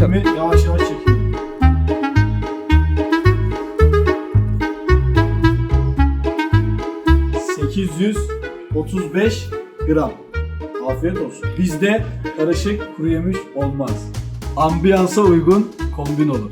İlmi yavaş yavaş çekiyorum. ...835 gram. Afiyet olsun. Bizde karışık kuru yemiş olmaz. Ambiyansa uygun kombin olur.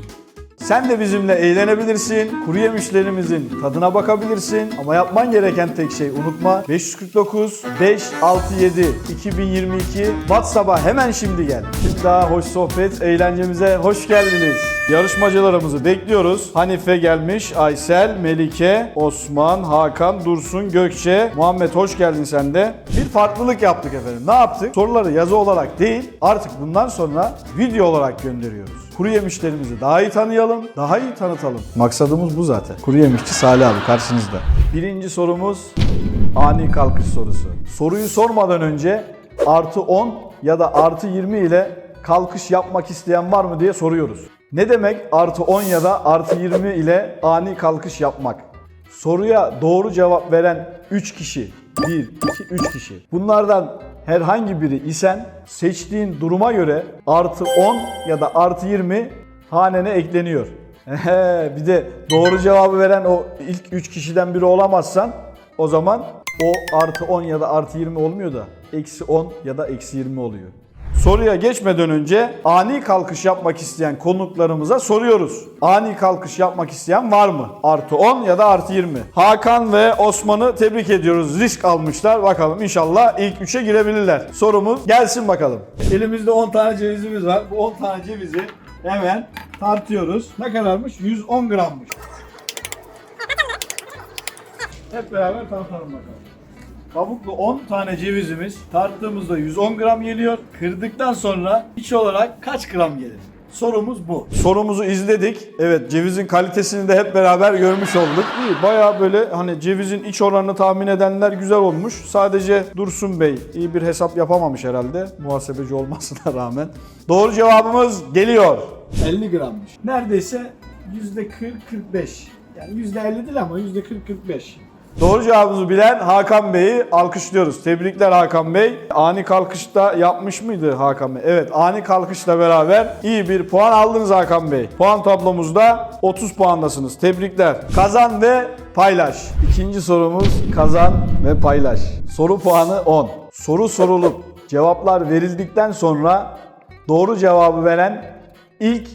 Sen de bizimle eğlenebilirsin. Kuru yemişlerimizin tadına bakabilirsin. Ama yapman gereken tek şey unutma. 549 567 2022 WhatsApp'a hemen şimdi gel. Bir daha hoş sohbet, eğlencemize hoş geldiniz. Yarışmacılarımızı bekliyoruz. Hanife gelmiş, Aysel, Melike, Osman, Hakan, Dursun, Gökçe, Muhammed hoş geldin sen de. Bir farklılık yaptık efendim. Ne yaptık? Soruları yazı olarak değil, artık bundan sonra video olarak gönderiyoruz. Kuru yemişlerimizi daha iyi tanıyalım, daha iyi tanıtalım. Maksadımız bu zaten. Kuru yemişçi Salih abi karşınızda. Birinci sorumuz ani kalkış sorusu. Soruyu sormadan önce artı 10 ya da artı 20 ile kalkış yapmak isteyen var mı diye soruyoruz. Ne demek artı 10 ya da artı 20 ile ani kalkış yapmak? Soruya doğru cevap veren 3 kişi, 1, 2, 3 kişi. Bunlardan herhangi biri isen seçtiğin duruma göre artı 10 ya da artı 20 hanene ekleniyor. Bir de doğru cevabı veren o ilk 3 kişiden biri olamazsan o zaman o artı 10 ya da artı 20 olmuyor da eksi 10 ya da eksi 20 oluyor. Soruya geçmeden önce ani kalkış yapmak isteyen konuklarımıza soruyoruz. Ani kalkış yapmak isteyen var mı? Artı 10 ya da artı 20. Hakan ve Osman'ı tebrik ediyoruz. Risk almışlar. Bakalım inşallah ilk 3'e girebilirler. Sorumuz gelsin bakalım. Elimizde 10 tane cevizimiz var. Bu 10 tane cevizi hemen tartıyoruz. Ne kadarmış? 110 grammış. Hep beraber tartalım bakalım. Kabuklu 10 tane cevizimiz tarttığımızda 110 gram geliyor. Kırdıktan sonra iç olarak kaç gram gelir? Sorumuz bu. Sorumuzu izledik. Evet cevizin kalitesini de hep beraber görmüş olduk. İyi bayağı böyle hani cevizin iç oranını tahmin edenler güzel olmuş. Sadece Dursun Bey iyi bir hesap yapamamış herhalde muhasebeci olmasına rağmen. Doğru cevabımız geliyor. 50 grammış. Neredeyse %40-45. Yani %50 değil ama %40-45. Doğru cevabımızı bilen Hakan Bey'i alkışlıyoruz. Tebrikler Hakan Bey. Ani kalkışta yapmış mıydı Hakan Bey? Evet ani kalkışla beraber iyi bir puan aldınız Hakan Bey. Puan tablomuzda 30 puandasınız. Tebrikler. Kazan ve paylaş. İkinci sorumuz kazan ve paylaş. Soru puanı 10. Soru sorulup cevaplar verildikten sonra doğru cevabı veren ilk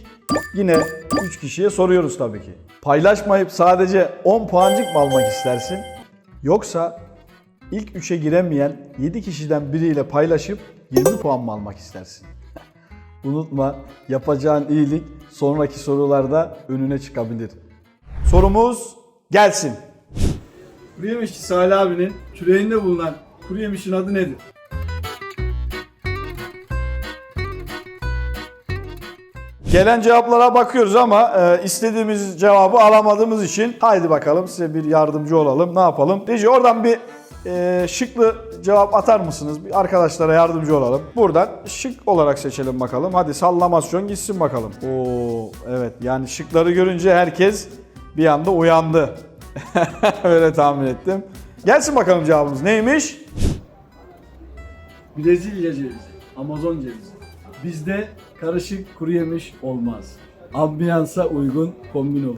yine 3 kişiye soruyoruz tabii ki. Paylaşmayıp sadece 10 puancık mı almak istersin? Yoksa ilk 3'e giremeyen 7 kişiden biriyle paylaşıp 20 puan mı almak istersin? Unutma yapacağın iyilik sonraki sorularda önüne çıkabilir. Sorumuz gelsin. Kuru yemişçi Salih abinin türeğinde bulunan kuru yemişin adı nedir? Gelen cevaplara bakıyoruz ama e, istediğimiz cevabı alamadığımız için haydi bakalım size bir yardımcı olalım. Ne yapalım? Reji oradan bir e, şıklı cevap atar mısınız? Bir arkadaşlara yardımcı olalım. Buradan şık olarak seçelim bakalım. Hadi sallamasyon gitsin bakalım. Oo evet yani şıkları görünce herkes bir anda uyandı. Öyle tahmin ettim. Gelsin bakalım cevabımız neymiş? Brezilya cevizi, Amazon cevizi. Bizde karışık kuru yemiş olmaz. Ambiyansa uygun kombin olur.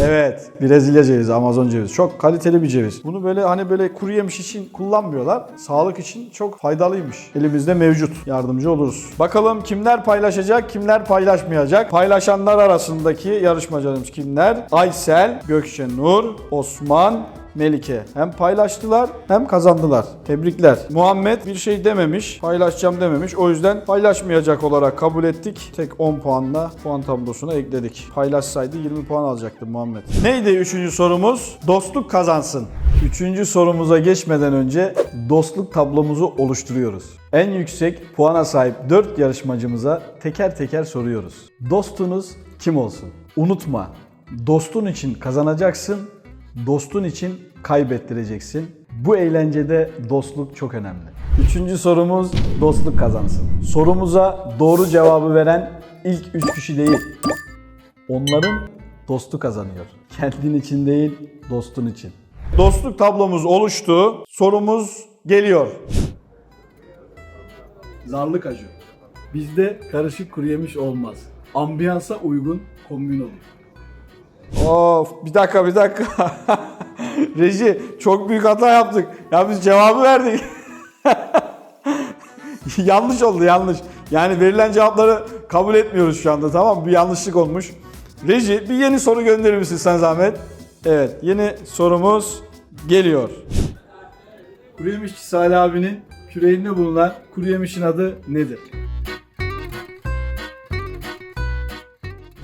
Evet, Brezilya cevizi, Amazon cevizi. Çok kaliteli bir ceviz. Bunu böyle hani böyle kuru yemiş için kullanmıyorlar. Sağlık için çok faydalıymış. Elimizde mevcut. Yardımcı oluruz. Bakalım kimler paylaşacak, kimler paylaşmayacak? Paylaşanlar arasındaki yarışmacılarımız kimler? Aysel, Gökçe Nur, Osman, Melike. Hem paylaştılar hem kazandılar. Tebrikler. Muhammed bir şey dememiş, paylaşacağım dememiş. O yüzden paylaşmayacak olarak kabul ettik. Tek 10 puanla puan tablosuna ekledik. Paylaşsaydı 20 puan alacaktı Muhammed. Neydi üçüncü sorumuz? Dostluk kazansın. Üçüncü sorumuza geçmeden önce dostluk tablomuzu oluşturuyoruz. En yüksek puana sahip 4 yarışmacımıza teker teker soruyoruz. Dostunuz kim olsun? Unutma, dostun için kazanacaksın, dostun için kaybettireceksin. Bu eğlencede dostluk çok önemli. Üçüncü sorumuz dostluk kazansın. Sorumuza doğru cevabı veren ilk üç kişi değil, onların dostu kazanıyor. Kendin için değil, dostun için. Dostluk tablomuz oluştu. Sorumuz geliyor. Zarlı kaju. Bizde karışık kuru yemiş olmaz. Ambiyansa uygun kombin olur. Of bir dakika bir dakika. Reji çok büyük hata yaptık. Ya biz cevabı verdik. yanlış oldu yanlış. Yani verilen cevapları kabul etmiyoruz şu anda tamam mı? Bir yanlışlık olmuş. Reji bir yeni soru gönderir misin sen zahmet? Evet yeni sorumuz geliyor. Kuru yemişçi Salih abinin küreğinde bulunan kuru yemişin adı nedir?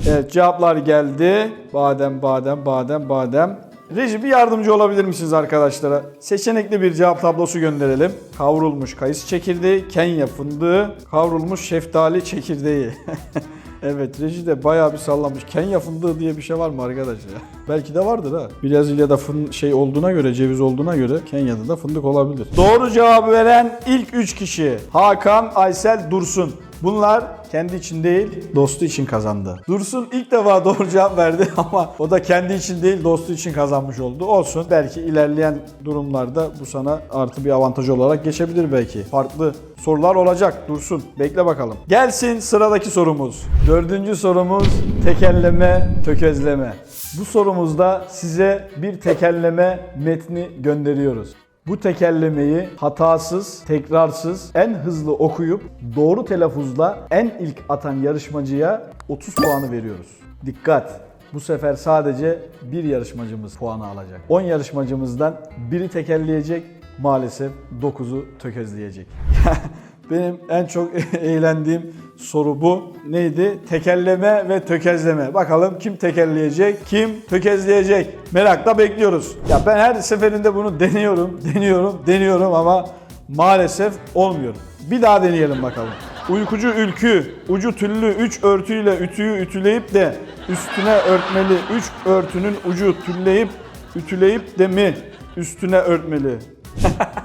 Evet cevaplar geldi. Badem, badem, badem, badem. Reji bir yardımcı olabilir misiniz arkadaşlara? Seçenekli bir cevap tablosu gönderelim. Kavrulmuş kayısı çekirdeği, Kenya fındığı, kavrulmuş şeftali çekirdeği. evet Reji de bayağı bir sallamış. Kenya fındığı diye bir şey var mı arkadaş ya? Belki de vardır ha. Brezilya'da fın şey olduğuna göre, ceviz olduğuna göre Kenya'da da fındık olabilir. Doğru cevabı veren ilk 3 kişi. Hakan, Aysel, Dursun. Bunlar kendi için değil, dostu için kazandı. Dursun ilk defa doğru cevap verdi ama o da kendi için değil, dostu için kazanmış oldu. Olsun. Belki ilerleyen durumlarda bu sana artı bir avantaj olarak geçebilir belki. Farklı sorular olacak. Dursun. Bekle bakalım. Gelsin sıradaki sorumuz. Dördüncü sorumuz tekerleme, tökezleme. Bu sorumuzda size bir tekerleme metni gönderiyoruz. Bu tekerlemeyi hatasız, tekrarsız, en hızlı okuyup doğru telaffuzla en ilk atan yarışmacıya 30 puanı veriyoruz. Dikkat! Bu sefer sadece bir yarışmacımız puanı alacak. 10 yarışmacımızdan biri tekerleyecek, maalesef 9'u tökezleyecek. Benim en çok eğlendiğim soru bu. Neydi? Tekerleme ve tökezleme. Bakalım kim tekerleyecek, kim tökezleyecek? Merakla bekliyoruz. Ya ben her seferinde bunu deniyorum, deniyorum, deniyorum ama maalesef olmuyor. Bir daha deneyelim bakalım. Uykucu ülkü, ucu tüllü üç örtüyle ütüyü ütüleyip de üstüne örtmeli. Üç örtünün ucu tülleyip ütüleyip de mi üstüne örtmeli?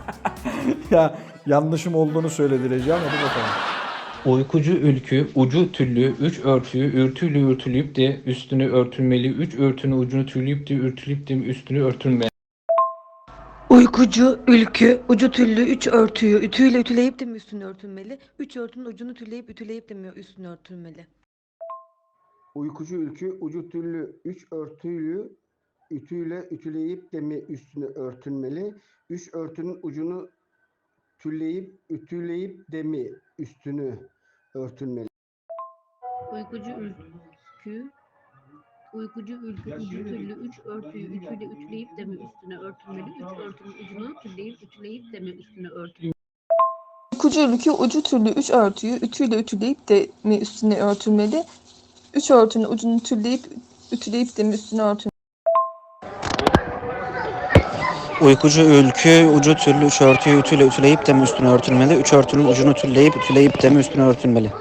ya yanlışım olduğunu söyledi Reji ama dur bakalım. Uykucu ülkü, ucu tüllü, üç örtüyü ürtüyle ürtüleyip de üstünü örtülmeli, üç örtünün ucunu tülleyip de ürtüleyip de üstünü örtülmeli. Uykucu, ülkü, ucu tüllü, üç örtüyü ütüyle ütüleyip de mi üstünü örtülmeli? Üç örtünün ucunu tülleyip ütüleyip de mi üstünü örtülmeli? Uykucu ülkü ucu tüllü üç örtüyü ütüyle ütüleyip de mi üstünü örtünmeli? Üç örtünün ucunu ütüleyip de mi üstünü örtünmeli? Uykucu ülkü, uykucu ülkü ucu tüllü üç örtüyü ütüyle ütüleyip de mi üstüne örtülmeli? Üç örtünün ucunu tülleyip ütüleyip de mi üstüne örtülmeli? Uykucu ülkü ucu türlü üç örtüyü ütüyle ütüleyip de mi üstüne örtülmeli? Üç örtünün ucunu tülleyip ütüleyip de mi üstüne örtülmeli? Uykucu ülkü ucu türlü üç örtüyü ütüyle ütüleyip de mi üstüne örtülmeli? Üç örtünün ucunu tülleyip ütüleyip de mi üstüne örtülmeli?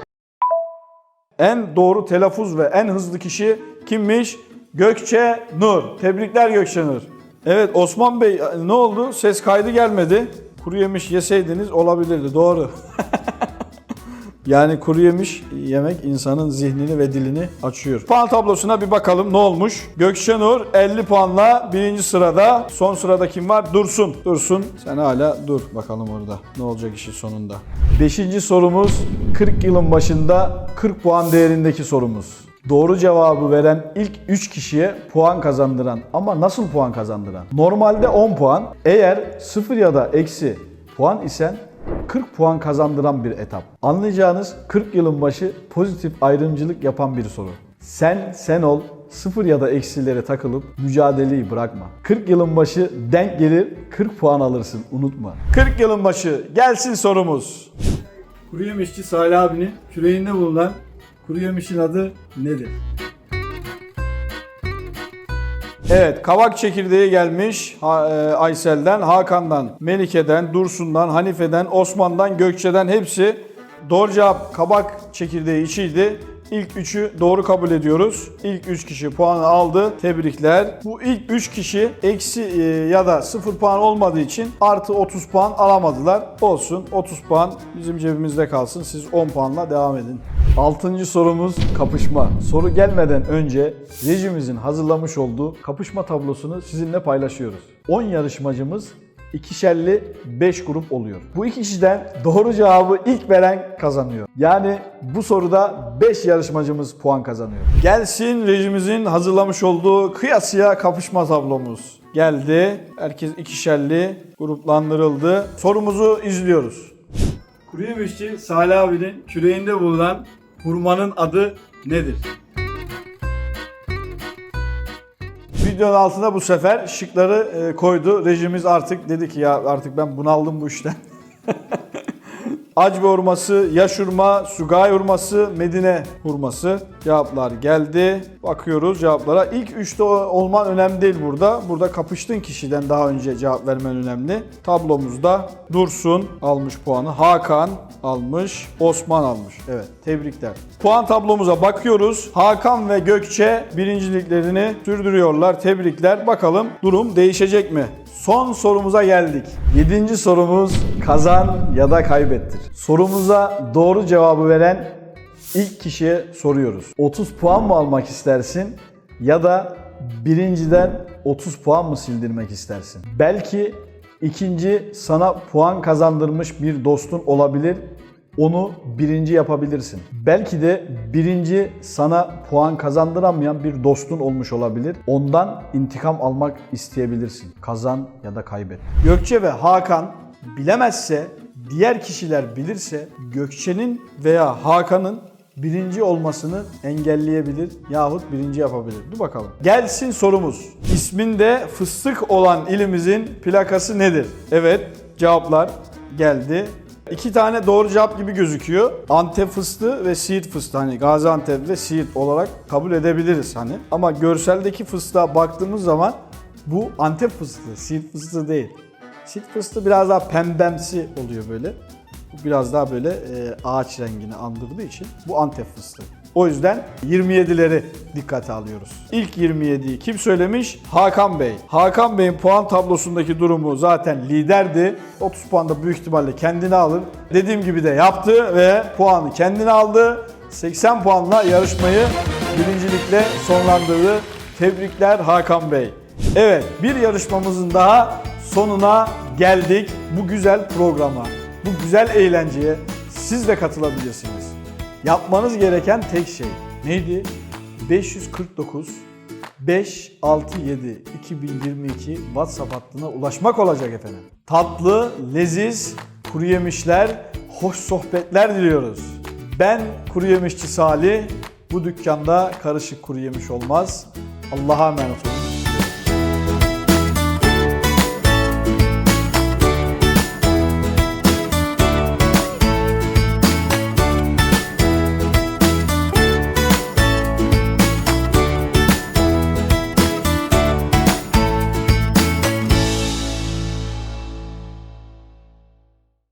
En doğru telaffuz ve en hızlı kişi kimmiş? Gökçe Nur. Tebrikler Gökçe Nur. Evet Osman Bey ne oldu? Ses kaydı gelmedi. Kuru yemiş yeseydiniz olabilirdi. Doğru. yani kuru yemiş yemek insanın zihnini ve dilini açıyor. Puan tablosuna bir bakalım ne olmuş? Gökçe Nur 50 puanla birinci sırada. Son sırada kim var? Dursun. Dursun sen hala dur bakalım orada. Ne olacak işin sonunda? Beşinci sorumuz 40 yılın başında 40 puan değerindeki sorumuz. Doğru cevabı veren ilk 3 kişiye puan kazandıran ama nasıl puan kazandıran? Normalde 10 puan. Eğer 0 ya da eksi puan isen 40 puan kazandıran bir etap. Anlayacağınız 40 yılın başı pozitif ayrımcılık yapan bir soru. Sen sen ol, sıfır ya da eksilere takılıp mücadeleyi bırakma. 40 yılın başı denk gelir, 40 puan alırsın unutma. 40 yılın başı gelsin sorumuz. Kuru yemişçi Salih abinin küreğinde bulunan kuru yemişin adı nedir? Evet, kavak çekirdeği gelmiş Ha- e, Aysel'den, Hakan'dan, Melike'den, Dursun'dan, Hanife'den, Osman'dan, Gökçe'den hepsi doğru cevap kabak çekirdeği içiydi. İlk üçü doğru kabul ediyoruz. İlk üç kişi puanı aldı. Tebrikler. Bu ilk üç kişi eksi e, ya da sıfır puan olmadığı için artı 30 puan alamadılar. Olsun 30 puan bizim cebimizde kalsın. Siz 10 puanla devam edin. Altıncı sorumuz kapışma. Soru gelmeden önce rejimizin hazırlamış olduğu kapışma tablosunu sizinle paylaşıyoruz. 10 yarışmacımız ikişerli 5 grup oluyor. Bu iki kişiden doğru cevabı ilk veren kazanıyor. Yani bu soruda 5 yarışmacımız puan kazanıyor. Gelsin rejimizin hazırlamış olduğu kıyasıya kapışma tablomuz. Geldi. Herkes ikişerli gruplandırıldı. Sorumuzu izliyoruz. Kuru yemişçi Salih abinin küreğinde bulunan hurmanın adı nedir? Videonun altına bu sefer şıkları e, koydu. Rejimiz artık dedi ki ya artık ben bunaldım bu işten. Acbe hurması, yaş hurma, Sugay hurması, Medine hurması. Cevaplar geldi. Bakıyoruz cevaplara. İlk üçte olman önemli değil burada. Burada kapıştığın kişiden daha önce cevap vermen önemli. Tablomuzda Dursun almış puanı. Hakan almış. Osman almış. Evet tebrikler. Puan tablomuza bakıyoruz. Hakan ve Gökçe birinciliklerini sürdürüyorlar. Tebrikler. Bakalım durum değişecek mi? Son sorumuza geldik. Yedinci sorumuz kazan ya da kaybettir. Sorumuza doğru cevabı veren ilk kişiye soruyoruz. 30 puan mı almak istersin ya da birinciden 30 puan mı sildirmek istersin? Belki ikinci sana puan kazandırmış bir dostun olabilir. Onu birinci yapabilirsin. Belki de birinci sana puan kazandıramayan bir dostun olmuş olabilir. Ondan intikam almak isteyebilirsin. Kazan ya da kaybet. Gökçe ve Hakan bilemezse, diğer kişiler bilirse Gökçe'nin veya Hakan'ın birinci olmasını engelleyebilir yahut birinci yapabilir. Dur bakalım. Gelsin sorumuz. İsminde fıstık olan ilimizin plakası nedir? Evet, cevaplar geldi. İki tane doğru cevap gibi gözüküyor. Antep fıstığı ve Siirt fıstığı. Hani Gaziantep ve Siirt olarak kabul edebiliriz hani. Ama görseldeki fıstığa baktığımız zaman bu Antep fıstığı, Siirt fıstığı değil. Siirt fıstığı biraz daha pembemsi oluyor böyle. Bu biraz daha böyle e, ağaç rengini andırdığı için bu Antep fıstığı. O yüzden 27'leri dikkate alıyoruz. İlk 27'yi kim söylemiş? Hakan Bey. Hakan Bey'in puan tablosundaki durumu zaten liderdi. 30 puan da büyük ihtimalle kendine alır. Dediğim gibi de yaptı ve puanı kendine aldı. 80 puanla yarışmayı birincilikle sonlandırdı. Tebrikler Hakan Bey. Evet bir yarışmamızın daha sonuna geldik. Bu güzel programa, bu güzel eğlenceye siz de katılabilirsiniz. Yapmanız gereken tek şey neydi? 549 567 2022 WhatsApp hattına ulaşmak olacak efendim. Tatlı, leziz, kuru yemişler, hoş sohbetler diliyoruz. Ben kuru yemişçi Salih. Bu dükkanda karışık kuru yemiş olmaz. Allah'a emanet olun.